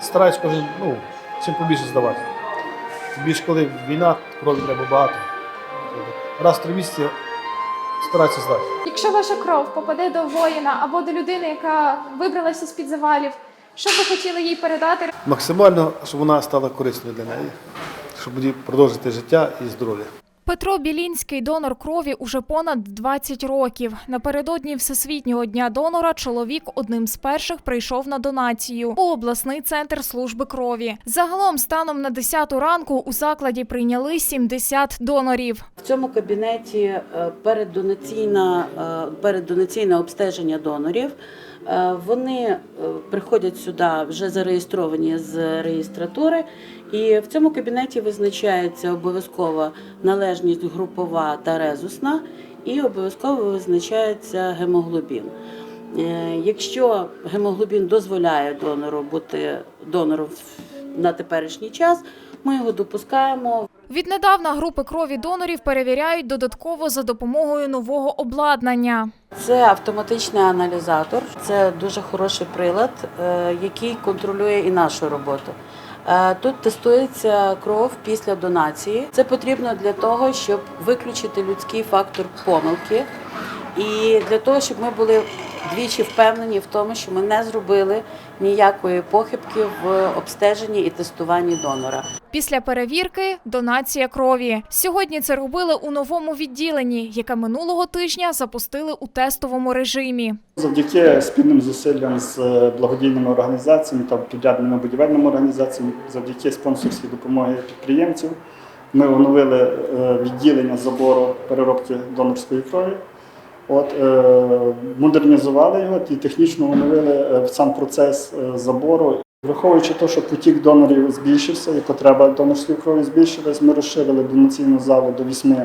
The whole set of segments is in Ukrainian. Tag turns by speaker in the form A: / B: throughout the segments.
A: Стараюсь кожен, ну, чим побільше здавати. Більш коли війна, крові треба багато. Раз в три місяці стараюся здати.
B: Якщо ваша кров попаде до воїна або до людини, яка вибралася з-під завалів, що б ви хотіли їй передати?
A: Максимально, щоб вона стала корисною для неї, щоб їй продовжити життя і здоров'я.
C: Петро Білінський донор крові уже понад 20 років. Напередодні Всесвітнього дня донора чоловік одним з перших прийшов на донацію у обласний центр служби крові. Загалом, станом на 10 ранку, у закладі прийняли 70 донорів.
D: В цьому кабінеті е, переддонаційне, переддонаційне обстеження донорів. Е, Вони е, приходять сюди вже зареєстровані з реєстратури, і в цьому кабінеті визначається обов'язково належність групова та резусна, і обов'язково визначається гемоглобін. Е, Якщо гемоглобін дозволяє донору бути донором на теперішній час, ми його допускаємо
C: Віднедавна групи крові донорів перевіряють додатково за допомогою нового обладнання.
D: Це автоматичний аналізатор, це дуже хороший прилад, е, який контролює і нашу роботу. Е, Тут тестується кров після донації. Це потрібно для того, щоб виключити людський фактор помилки, і для того, щоб ми були двічі впевнені в тому, що ми не зробили ніякої похибки в обстеженні і тестуванні донора.
C: Після перевірки донація крові. Сьогодні це робили у новому відділенні, яке минулого тижня запустили у тестовому режимі.
E: Завдяки спільним зусиллям з е, благодійними організаціями та підрядними будівельними організаціями, завдяки спонсорській допомоги підприємців, ми оновили е, відділення забору переробки донорської крові. От, е, модернізували його і технічно оновили е, сам процес е, забору. Враховуючи те, що потік донорів збільшився і потреба донорської крові збільшилась, ми розширили донаційну залу до 8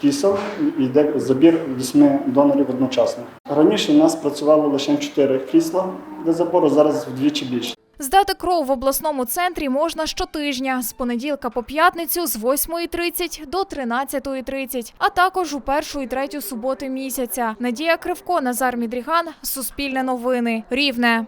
E: крісел і йде забір 8 донорів одночасно. Раніше у нас працювало лише 4 крісла для забору, зараз вдвічі більше.
C: Здати кров в обласному центрі можна щотижня з понеділка по п'ятницю з 8.30 до 13.30, а також у першу і третю суботи місяця. Надія Кривко, Назар Мідріган, Суспільне новини, Рівне.